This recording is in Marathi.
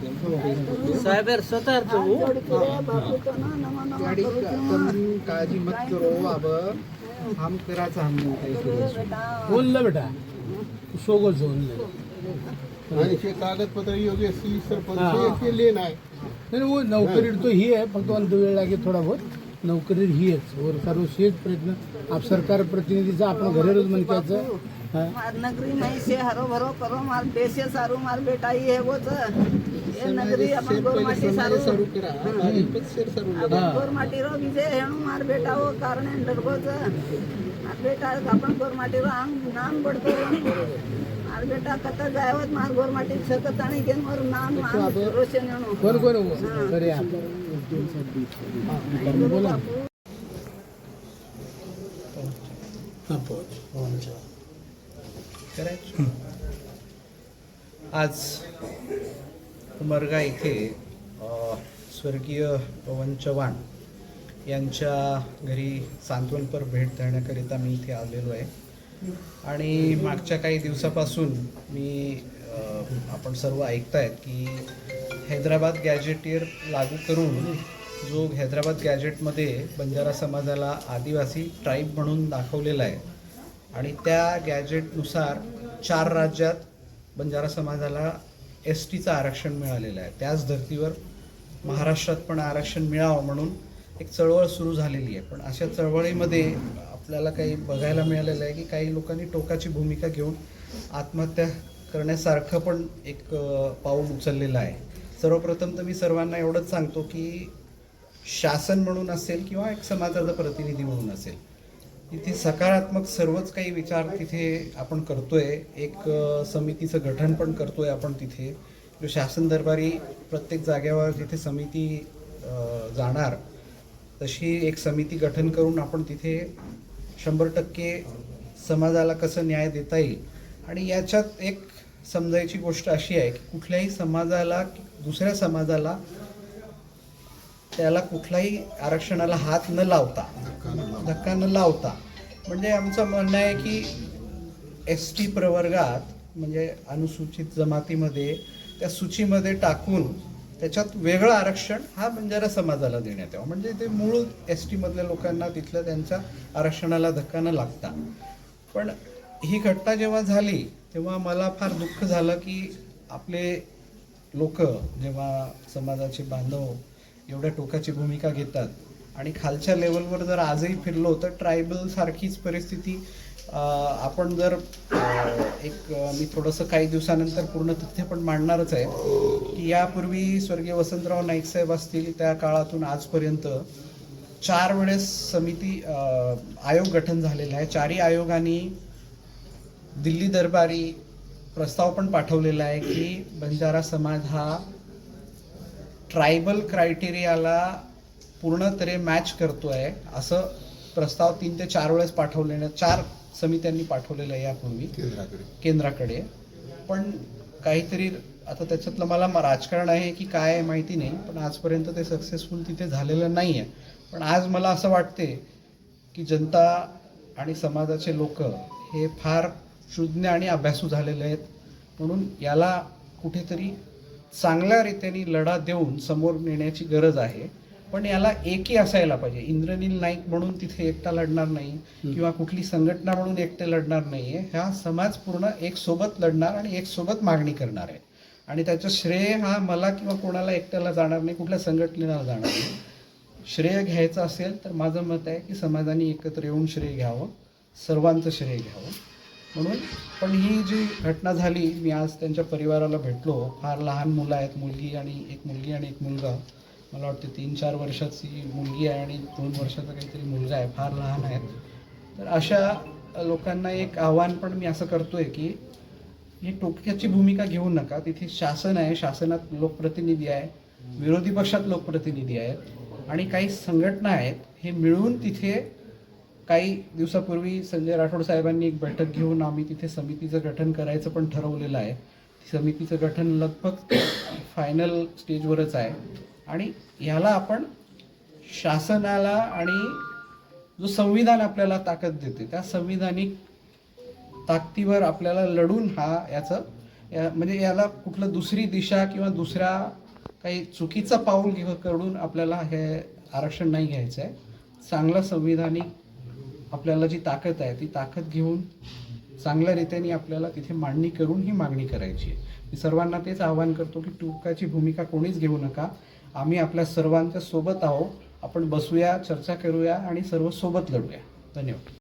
साहेब स्वतः गाड़ी कम काळजी मत करो अब हम करायचं हम बोललं बेटा. सोगो झोन आणि हे कागदपत्र योग्य सी सरपंच हा. हे- हे लेन आहे नाही वो नौकरी तो ही है फक्त वेळ लागेल थोडा बहुत. नौकरी ही और सर्व शेत प्रयत्न आप सरकार प्रतिनिधीचा आपण घरे रोज म्हणकायचं हा. मार नगरी में से हरो भरो करो मार देशे सारू मार बेटा ही है वो तो ये नगरी अपन गोरमाटी सारू. सुरू करा. शेर सुरू करा. गोरमाटी रो विजय हेणु मार बेटा वो कारण मार बेटा आम नाम बेटा कत जायवत मार गोरमाटी सकत आणि घेऊन नाम रोशन बोला. आज उमरगा इथे स्वर्गीय पवन चव्हाण यांच्या घरी सांत्वनपर भेट देण्याकरिता मी इथे आलेलो आहे. आणि मागच्या काही दिवसापासून मी आपण सर्व ऐकतायत की हैदराबाद गॅजेटियर लागू करून जो हैदराबाद गॅजेटमध्ये बंजारा समाजाला आदिवासी ट्राईब म्हणून दाखवलेला आहे आणि त्या गॅजेटनुसार चार राज्यात बंजारा समाजाला एस टीचं आरक्षण मिळालेलं आहे. त्याच धर्तीवर महाराष्ट्रात पण आरक्षण मिळावं म्हणून एक चळवळ सुरू झालेली आहे. पण अशा चळवळीमध्ये आपल्याला काही बघायला मिळालेलं आहे की काही लोकांनी टोकाची भूमिका घेऊन आत्महत्या करण्यासारखं पण एक पाऊल उचललेलं आहे. सर्वप्रथम तर मी सर्वांना एवढंच सांगतो की शासन म्हणून असेल किंवा एक समाजाचा प्रतिनिधी म्हणून असेल तिथे सकारात्मक सर्वच काही विचार तिथे आपण करतोय. एक समितीचं गठन पण करतोय आपण तिथे. जो शासन दरबारी प्रत्येक जागेवर जिथे समिती जाणार तशी एक समिती गठन करून आपण तिथे शंभर टक्के समाजाला कसं न्याय देता येईल. आणि याच्यात एक समजायची गोष्ट अशी आहे की कुठल्याही समाजाला दुसऱ्या समाजाला त्याला कुठलाही आरक्षणाला हात न लावता धक्का न लावता. म्हणजे आमचं म्हणणं आहे की एस टी प्रवर्गात म्हणजे अनुसूचित जमातीमध्ये त्या सूचीमध्ये टाकून त्याच्यात वेगळं आरक्षण हा म्हणजे बंजारा समाजाला देण्यात यावं. म्हणजे ते मूळ एस टीमधल्या लोकांना तिथल्या त्यांच्या आरक्षणाला धक्का न लागता पण ही घटना जेव्हा झाली तेव्हा मला फार दुःख झालं की आपले लोक जेव्हा समाजाचे बांधव एवढ्या टोकाची भूमिका घेतात आणि खालच्या लेवलवर जर आजही फिरलो तर ट्रायबल सारखीच परिस्थिती आपण जर एक मी थोडंसं काही दिवसानंतर पूर्ण तथ्य पण मांडणारच आहे. की यापूर्वी स्वर्गीय वसंतराव नाईक साहेब असतील त्या काळातून आजपर्यंत चार वेळेस समिती आयोग गठन झालेला आहे. चारही आयोगांनी दिल्ली दरबारी प्रस्ताव पण पाठवलेला आहे की बंजारा समाज हा ट्रायबल क्रायटेरियाला पूर्ण तरी मॅच करतोय असं प्रस्ताव तीन ते चार वेळेस पाठवलेले चार समित्यांनी पाठवलेलं आहे यापूर्वी. केंद्राकडे. केंद्राकडे. पण काहीतरी आता त्याच्यातलं मला राजकारण आहे की काय आहे माहिती नाही पण आजपर्यंत ते सक्सेसफुल तिथे झालेलं नाही आहे पण आज मला असं वाटते की जनता आणि समाजाचे लोक हे फार शुज्ञ आणि अभ्यासू झालेले आहेत. म्हणून याला कुठेतरी चांगल्या रीतीने लढा देऊन समोर नेण्याची गरज आहे. पण याला एकी असायला पाहिजे. इंद्रनील नाईक म्हणून तिथे एकटा लढणार नाही किंवा कुठली संघटना म्हणून एकटे लढणार नाहीये. हा समाज पूर्ण एक सोबत लढणार आणि एक सोबत मागणी करणार आहे. आणि त्याचं श्रेय हा मला किंवा कोणाला एकट्याला जाणार नाही कुठल्या संघटनेला जाणार नाही. श्रेय घ्यायचं असेल तर माझं मत आहे की समाजाने एकत्र येऊन श्रेय घ्यावं सर्वांचं श्रेय घ्यावं. म्हणून पण ही जी घटना झाली मी आज त्यांच्या परिवाराला भेटलो फार लहान मुलं आहेत मुलगी आणि एक मुलगी आणि एक मुलगा. मला वाटते तीन चार वर्षाची मुलगी आहे आणि दोन वर्षाचा काहीतरी मुलगा आहे फार लहान आहेत. तर अशा लोकांना एक आव्हान पण मी असं करतो आहे की ही टोक्याची भूमिका घेऊ नका. तिथे शासन आहे शासनात लोकप्रतिनिधी आहे विरोधी पक्षात लोकप्रतिनिधी आहेत आणि काही संघटना आहेत. हे मिळून तिथे काही दिवसापूर्वी संजय राठोड साहेबांनी एक बैठक घेऊन आम्ही तिथे समितीचं गठन करायचं पण ठरवलेलं आहे. समितीचं गठन लगभग फायनल स्टेजवरच आहे. आणि ह्याला आपण शासनाला आणि जो संविधान आपल्याला ताकद देते त्या संविधानिक ताकदीवर आपल्याला लढून हा याचं या म्हणजे याला कुठलं दुसरी दिशा किंवा दुसऱ्या काही चुकीचं पाऊल घेऊ करून आपल्याला हे आरक्षण नाही घ्यायचं आहे चांगलं संविधानिक आपल्याला जी ताकद आहे ती ताकद घेऊन चांगल्या रीतीने आपल्याला तिथे मांडणी करून ही मागणी करायची आहे. मी सर्वांना तेच आवाहन करतो की टुकाची भूमिका कोणीच घेऊ नका. आम्ही आपल्या सर्वांच्या सोबत आहोत. आपण बसूया चर्चा करूया आणि सर्व सोबत लढूया. धन्यवाद.